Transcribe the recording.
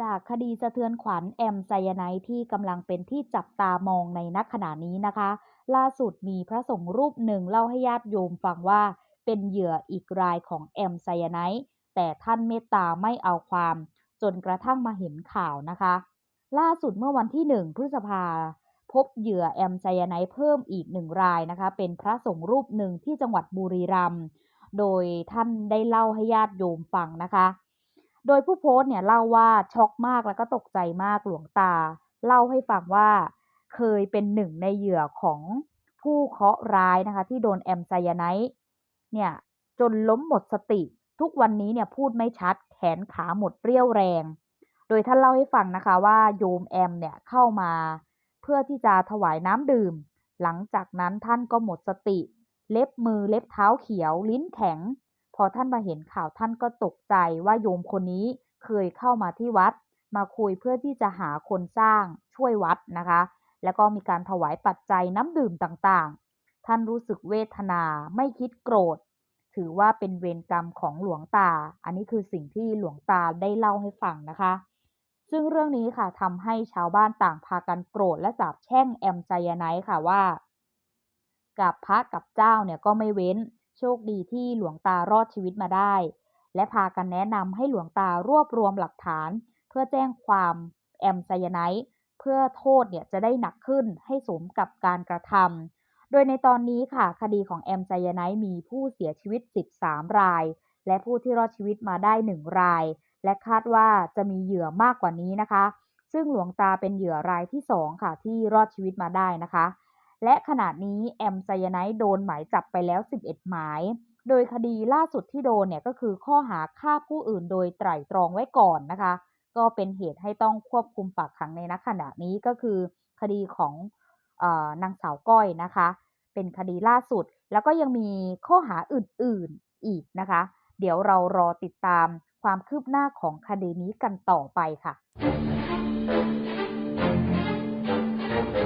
จากคดีสะเทือนขวัญแอมไซยาไนที่กำลังเป็นที่จับตามองในณขณะนี้นะคะ ล่าสุดมีพระสงฆ์รูปหนึ่งเล่าให้ญาติโยมฟังว่า เป็นเหยื่ออีกรายของแอมไซยาไนแต่ท่านเมตตาไม่เอาความ จนกระทั่งมาเห็นข่าวนะคะ ล่าสุดเมื่อวันที่1พฤษภาพบเหยื่อแอมไซยาไนเพิ่มอีกหนึ่งรายนะคะ เป็นพระสงฆ์รูปหนึ่งที่จังหวัดบุรีรัมย์โดยท่านได้เล่าให้ญาติโยมฟังนะคะ โดยผู้โพสต์เนี่ยเล่าว่าช็อกมากแล้วก็ตกใจมากหลวงตา เล่าให้ฟังว่าเคยเป็นหนึ่งในเหยื่อของผู้เคราะห์ร้ายนะคะ ที่โดนแอมไซยาไนด์เนี่ยจนล้มหมดสติ ทุกวันนี้เนี่ยพูดไม่ชัดแขนขาหมดเรี่ยวแรง โดยท่านเล่าให้ฟังนะคะว่าโยมแอมเนี่ยเข้ามา เพื่อที่จะถวายน้ำดื่ม หลังจากนั้นท่านก็หมดสติ เล็บมือเล็บเท้าเขียว ลิ้นแข็ง พอท่านมาเห็นข่าวท่านก็ตกใจว่าโยมคนนี้เคยเข้ามาที่วัด มาคุยเพื่อที่จะหาคนสร้างช่วยวัดนะคะ แล้วก็มีการถวายปัจจัยน้ำดื่มต่างๆ ท่านรู้สึกเวทนาไม่คิดโกรธ ถือว่าเป็นเวรกรรมของหลวงตา อันนี้คือสิ่งที่หลวงตาได้เล่าให้ฟังนะคะ ซึ่งเรื่องนี้ค่ะทำให้ชาวบ้านต่างพากันโกรธและสาบแช่งแอมไซยาไนค่ะว่า กับพระกับเจ้าเนี่ยก็ไม่เว้น โชคดีที่หลวงตารอดชีวิตมาได้ และพากันแนะนำให้หลวงตารวบรวมหลักฐาน เพื่อแจ้งความแอมไซยาไนด์เพื่อโทษเนี่ยจะได้หนักขึ้นให้สมกับการกระทำโดยในตอนนี้ค่ะคดีของแอมไซยาไนด์มีผู้เสียชีวิต 13 ราย และผู้ที่รอดชีวิตมาได้ 1 ราย และคาดว่าจะมีเหยื่อมากกว่านี้นะคะ ซึ่งหลวงตาเป็นเหยื่อรายที่ 2 ค่ะที่รอดชีวิตมาได้นะคะ และขณะนี้แอมไซยาไนด์โดนหมายจับไปแล้ว 11 หมาย โดยคดีล่าสุดที่โดนเนี่ยก็คือข้อหาฆ่าผู้อื่นโดยไตร่ตรองไว้ก่อนนะคะ ก็เป็นเหตุให้ต้องควบคุมฝากขังในณขณะนี้ก็คือคดีของออนางสาวก้อยนะคะ เป็นคดีล่าสุด แล้วก็ยังมีข้อหาอื่นๆอีกนะคะ เดี๋ยวเรารอติดตามความคืบหน้าของคดีนี้กันต่อไปค่ะ